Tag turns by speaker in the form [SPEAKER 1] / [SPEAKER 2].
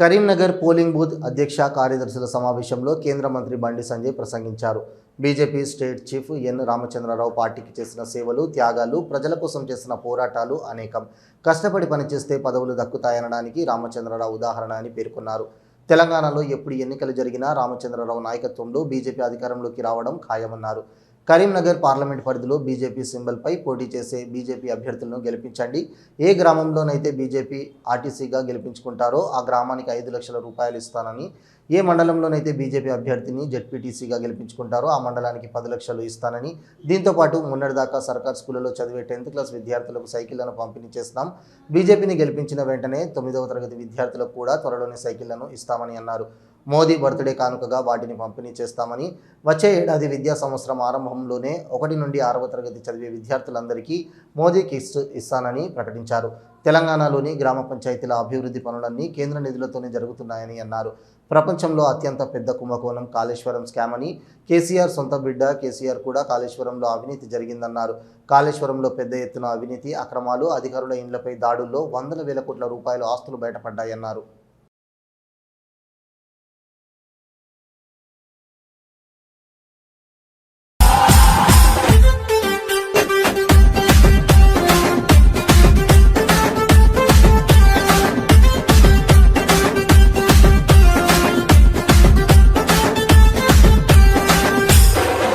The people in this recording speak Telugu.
[SPEAKER 1] కరీంనగర్ పోలింగ్ బూత్ అధ్యక్ష కార్యదర్శుల సమావేశంలో కేంద్ర మంత్రి బండి సంజయ్ ప్రసంగించారు. BJP state chief N Ramachandra Rao పార్టీకి చేసిన సేవలు త్యాగాలు ప్రజల కోసం చేసిన పోరాటాలు అనేకం. కష్టపడి పనిచేస్తే పదవులు దక్కుతాయనడానికి రామచంద్రరావు ఉదాహరణ అని పేర్కొన్నారు. తెలంగాణలో ఎప్పుడు ఎన్నికలు జరిగినా రామచంద్రరావు నాయకత్వంలో బీజేపీ అధికారంలోకి రావడం ఖాయమన్నారు. కరీంనగర్ పార్లమెంట్ పరిధిలో బీజేపీ సింబల్పై పోటీ చేసే బీజేపీ అభ్యర్థులను గెలిపించండి. ఏ గ్రామంలోనైతే బీజేపీ ఆర్టీసీగా గెలిపించుకుంటారో ఆ గ్రామానికి ఐదు లక్షల రూపాయలు ఇస్తానని ఏ మండలంలోనైతే బీజేపీ అభ్యర్థిని జెడ్పీటీసీగా గెలిపించుకుంటారో ఆ మండలానికి పది లక్షలు ఇస్తానని దీంతోపాటు మొన్నటిదాకా సర్కార్ స్కూళ్ళలో చదివే టెన్త్ క్లాస్ విద్యార్థులకు సైకిళ్ళను పంపిణీ చేస్తాం బీజేపీని గెలిపించిన వెంటనే తొమ్మిదవ తరగతి విద్యార్థులకు కూడా త్వరలోనే సైకిళ్ళను ఇస్తామని అన్నారు. మోదీ బర్త్డే కానుకగా వాటిని పంపిణీ చేస్తామని వచ్చే ఏడాది విద్యా సంవత్సరం ఆరంభంలోనే ఒకటి నుండి ఆరవ తరగతి చదివే విద్యార్థులందరికీ మోదీ కిట్స్ ఇస్తానని ప్రకటించారు. తెలంగాణలోని గ్రామ పంచాయతీల అభివృద్ధి పనులన్నీ కేంద్ర నిధులతోనే జరుగుతున్నాయని అన్నారు. ప్రపంచంలో అత్యంత పెద్ద కుంభకోణం కాళేశ్వరం స్కామ్ అని కేసీఆర్ సొంత బిడ్డ కేసీఆర్ కూడా కాళేశ్వరంలో అవినీతి జరిగిందన్నారు. కాళేశ్వరంలో పెద్ద ఎత్తున అవినీతి అక్రమాలు అధికారుల ఇండ్లపై దాడుల్లో వందల వేల కోట్ల రూపాయల ఆస్తులు బయటపడ్డాయన్నారు.